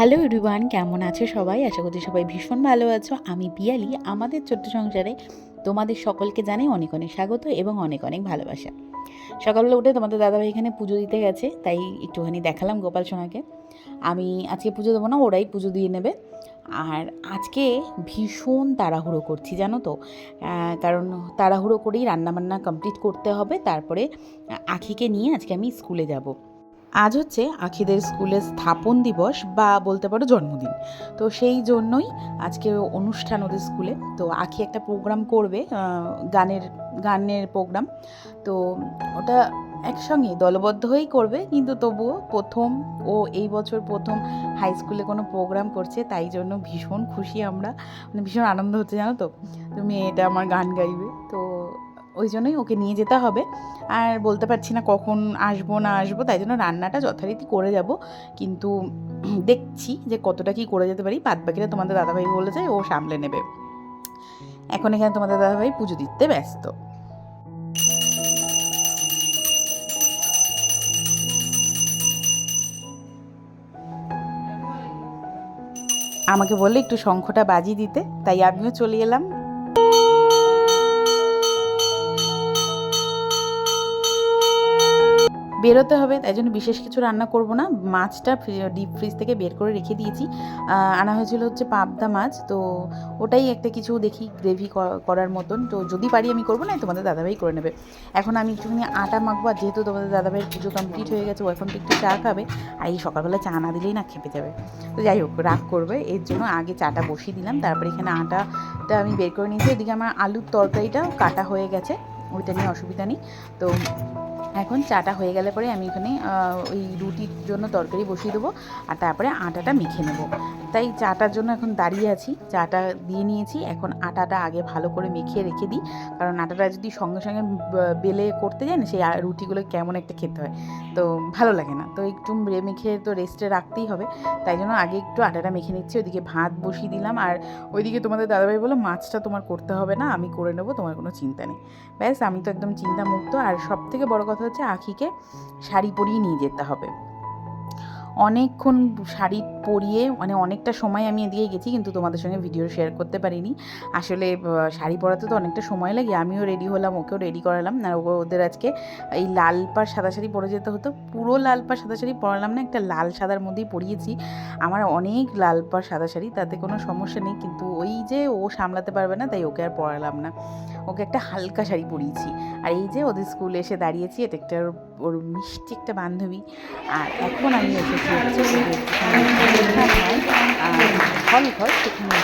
Hello everyone কেমন আছো সবাই? আশা করছি সবাই ভীষণ ভালো আছো। আমি পিয়ালি, আমাদের ছোট্ট সংসারে তোমাদের সকলকে জানাই অনেক অনেক স্বাগত এবং অনেক অনেক ভালোবাসা। সকালবেলা উঠে তোমাদের দাদাভাই এখানে পুজো দিতে গেছে, তাই একটুখানি দেখালাম গোপাল সোনাকে। আমি আজকে পুজো দেবো না, ওরাই পুজো দিয়ে নেবে। আর আজকে ভীষণ তাড়াহুড়ো করছি, জানো তো। কারণ তাড়াহুড়ো করেই রান্নাবান্না কমপ্লিট করতে হবে, তারপরে আখিকে নিয়ে আজকে আমি স্কুলে যাব। আজ হচ্ছে আখিদের স্কুলের স্থাপন দিবস বা বলতে পারো জন্মদিন। তো সেই জন্যই আজকে অনুষ্ঠান ওদের স্কুলে। তো আখি একটা প্রোগ্রাম করবে গানের গানের প্রোগ্রাম তো ওটা একসঙ্গে দলবদ্ধ হয়েই করবে, কিন্তু তবুও প্রথম ও এই বছর প্রথম হাই স্কুলে কোনো প্রোগ্রাম করছে, তাই জন্য ভীষণ খুশি আমরা। মানে ভীষণ আনন্দ হচ্ছে, জানো তো? তুমি এটা আমার গান গাইবে। তো ওই জন্যই ওকে নিয়ে যেতে হবে। আর বলতে পারছি না কখন আসব, না আসব, তাই জন্য রান্নাটা যথারীতি করে যাব। কিন্তু দেখছি যে কতটা কি করে যেতে পারি। বাদ বাকিটা তোমাদের দাদাভাই বলে যায় ও সামলে নেবে। এখন এখানে তোমাদের দাদাভাই পুজো দিতে ব্যস্ত। আমাকে বললে একটু শঙ্খটা বাজি দিতে, তাই আমিও চলে এলাম। বেরোতে হবে, তাই জন্য বিশেষ কিছু রান্না করব না। মাছটা ডিপ ফ্রিজ থেকে বের করে রেখে দিয়েছি। আনা হয়েছিল হচ্ছে পাবদা মাছ, তো ওটাই একটা কিছু দেখি গ্রেভি করার মতন। তো যদি পারি আমি করব না তোমাদের দাদাভাই করে নেবে। এখন আমি একটুখানি আটা মাখবো, আর যেহেতু তোমাদের দাদাভাইয়ের পুজো কমপ্লিট হয়ে গেছে, ও এখন একটু চা খাবে, আর এই সকালবেলা চা না দিলেই না খেপে যাবে। তো যাই হোক, রাগ করবে, এর জন্য আগে চাটা বসিয়ে দিলাম, তারপরে এখানে আটাটা আমি বের করে নিয়েছি। এদিকে আমার আলুর তরকারিটাও কাটা হয়ে গেছে, ওইটা নিয়ে অসুবিধা নেই। তো এখন চাটা হয়ে গেলে পরে আমি এখানে ওই রুটির জন্য তরকারি বসিয়ে দেবো আর তারপরে আটাটা মেখে নেব। তাই চাটার জন্য এখন দাঁড়িয়ে আছি, চাটা দিয়ে নিয়েছি। এখন আটাটা আগে ভালো করে মেখে রেখে দিই। কারণ আটাটা যদি সঙ্গে সঙ্গে বেলে করতে যায় না, সেই রুটিগুলো কেমন একটা খেতে হয়। তো ভালো লাগে না। তো একটু মেখে তো রেস্টে রাখতেই হবে। তাই জন্য আগে একটু আটাটা মেখে নিচ্ছি, ওইদিকে ভাত বসিয়ে দিলাম। আর ওইদিকে তোমাদের দাদাভাই বলো মাছটা তোমার করতে হবে না, আমি করে নেব, তোমার কোনো চিন্তা নেই। ব্যাস, আমি তো একদম চিন্তামুক্ত। আর সব থেকে বড় কথা হচ্ছে আখিকে শাড়ি পরিয়ে নিয়ে যেতে হবে। অনেকক্ষণ শাড়ি পরিয়ে মানে অনেকটা সময় আমি এদিকে গেছি, কিন্তু তোমাদের সঙ্গে ভিডিও শেয়ার করতে পারিনি। আসলে শাড়ি পরাতে তো অনেকটা সময় লাগে, আমিও রেডি হলাম, ওকেও রেডি করালাম। ও- ওদের আজকে এই লাল পাড় সাদা শাড়ি পরে যেতে হতো, পুরো লাল পাড় সাদা শাড়ি পরালাম না, একটা লাল সাদার মধ্যেই পরিয়েছি। আমার অনেক লাল পাড় সাদা শাড়ি, তাতে কোনো সমস্যা নেই, কিন্তু ওই যে ও সামলাতে পারবে না, তাই ওকে আর পরালাম না। ওকে একটা হালকা শাড়ি পরিয়েছি। আর এই যে ওদের স্কুলে এসে দাঁড়িয়েছি, এটা একটা ওর- মিষ্টি একটা বান্ধবী। আর এখন আমি এসেছি হচ্ছে সেখানে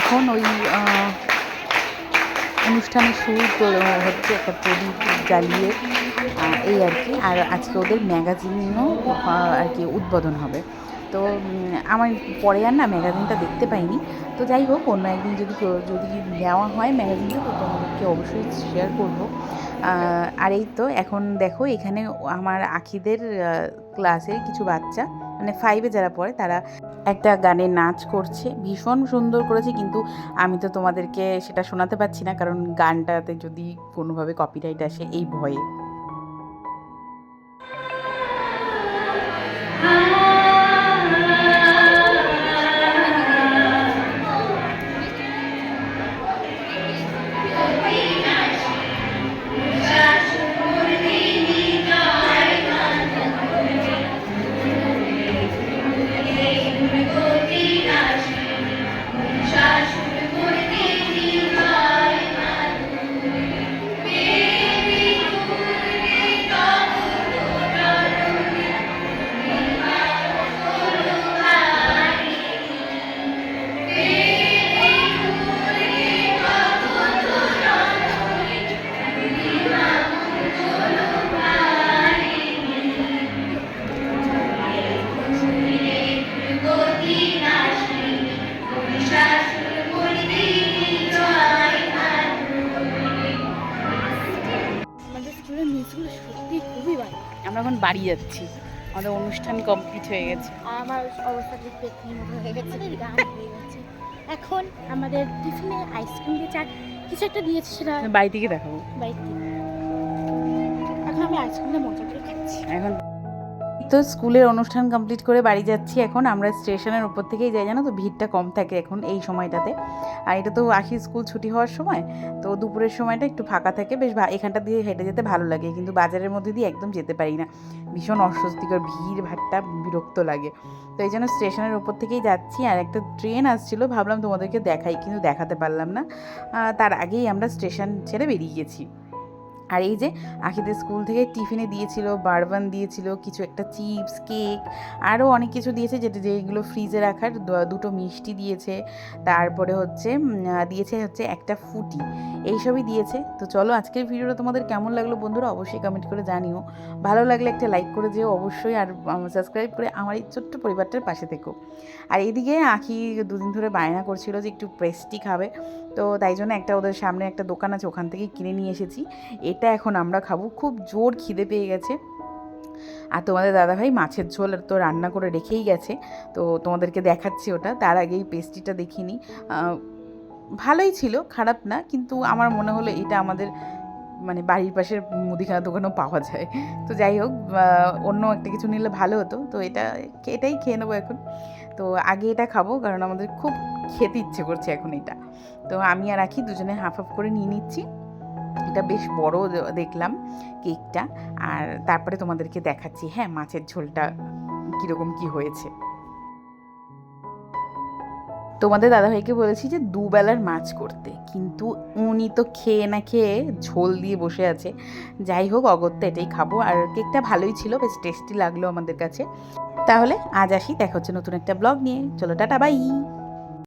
এখন ওই অনুষ্ঠানে অনুষ্ঠানের শুরু তো হচ্ছে একটা প্রদীপ জ্বালিয়ে এই আর কি। আর আজকে ওদের ম্যাগাজিনও আর কি উদ্বোধন হবে। তো আমার পরে আর না ম্যাগাজিনটা দেখতে পাইনি। তো যাই হোক, অন্য একদিন যদি যদি নেওয়া হয় ম্যাগাজিনটা, তো তোমাদেরকে অবশ্যই শেয়ার করব। আর এই তো, এখন দেখো, এখানে আমার আখিদের ক্লাসের কিছু বাচ্চা মানে ফাইভে যারা পড়ে, তারা একটা গানে নাচ করছে। ভীষণ সুন্দর করেছে, কিন্তু আমি তো তোমাদেরকে সেটা শোনাতে পারছি না, কারণ গানটাতে যদি কোনোভাবে কপিরাইট আসে, এই ভয়ে। আমাদের মিসগুলো সত্যি খুবই ভালো। আমরা এখন বাড়ি যাচ্ছি। আমাদের অনুষ্ঠান কমপ্লিট হয়ে গেছে। আমার অবস্থা ঠিক হয়ে গেছে গান হয়ে গেছে। এখন আমাদের টিফিনে আইসক্রিম দিয়ে চাট কিছু একটা দিয়েছে সেটা বাড়ি থেকে দেখাবো। বাইক এখন আমি আইসক্রিমটা মজা করে খাচ্ছি। এখন তো স্কুলের অনুষ্ঠান কমপ্লিট করে বাড়ি যাচ্ছি এখন। আমরা স্টেশনের উপর থেকেই যাই, জানো তো? ভিড়টা কম থাকে এখন এই সময়টাতে। আর এটা তো আখি স্কুল ছুটি হওয়ার সময়, তো দুপুরের সময়টা একটু ফাঁকা থাকে। বেশ এখানটা দিয়ে হেঁটে যেতে ভালো লাগে, কিন্তু বাজারের মধ্যে দিয়ে একদম যেতে পারি না। ভীষণ অস্বস্তিকর ভিড়, ভাট্টা, বিরক্ত লাগে। তো এই জন্য স্টেশনের উপর থেকেই যাচ্ছি। আর একটা ট্রেন আসছিল, ভাবলাম তোমাদেরকে দেখাই, কিন্তু দেখাতে পারলাম না। তার আগেই আমরা স্টেশন ছেড়ে বেরিয়ে গেছি। আর এই যে আখিদের স্কুল থেকে টিফিনে দিয়েছিল, বারবান দিয়েছিল, কিছু একটা চিপস, কেক, আরও অনেক কিছু দিয়েছে যেটা যেগুলো ফ্রিজে রাখার দুটো মিষ্টি দিয়েছে, তারপরে হচ্ছে দিয়েছে হচ্ছে একটা ফুটি। এইসবই দিয়েছে। তো চলো আজকের ভিডিওটা তোমাদের কেমন লাগল বন্ধুরা অবশ্যই কমেন্ট করে জানিও। ভালো লাগলে একটা লাইক করে যেও অবশ্যই আর সাবস্ক্রাইব করে আমার এই ছোট্ট পরিবারটার পাশে থেকো। আর এদিকে আখি দুদিন ধরে বায়না করছিল যে একটু পেস্টি খাবে। তো তাই জন্য একটা ওদের সামনে একটা দোকান আছে, ওখান থেকে কিনে নিয়ে এসেছি। এটা এখন আমরা খাব। খুব জোর খিদে পেয়ে গেছে। আর তোমাদের দাদাভাই মাছের ঝোল তো রান্না করে রেখেই গেছে। তো তোমাদেরকে দেখাচ্ছি ওটা। তার আগেই পেস্ট্রিটা দেখিনি। ভালোই ছিল, খারাপ না, কিন্তু আমার মনে হলো এটা আমাদের মানে বাড়ির পাশের মুদিখানা দোকানেও পাওয়া যায়। তো যাই হোক অন্য একটা কিছু নিলে ভালো হতো। তো এটা, এটাই খেয়ে নেব এখন। তো আগে এটা খাব, কারণ আমাদের খুব খেতে ইচ্ছে করছে এখন এটা। তো আমি আর রাখি দুজনে হাফ হাফ করে নিয়ে নিচ্ছি। এটা বেশ বড় দেখলাম কেকটা আর তারপরে তোমাদেরকে দেখাচ্ছি হ্যাঁ মাছের ঝোলটা কীরকম কি হয়েছে। তোমাদের দাদাভাইকে বলেছি যে দুবেলার মাছ করতে। কিন্তু উনি তো খেয়ে না খেয়ে ঝোল দিয়ে বসে আছে। যাই হোক, অগত্যা এটাই খাব। আর কেকটা ভালোই ছিল, বেশ টেস্টি লাগল আমাদের কাছে। তাহলে আজ আসি, দেখা হচ্ছে নতুন একটা ব্লগ নিয়ে। চলো, টাটা বাই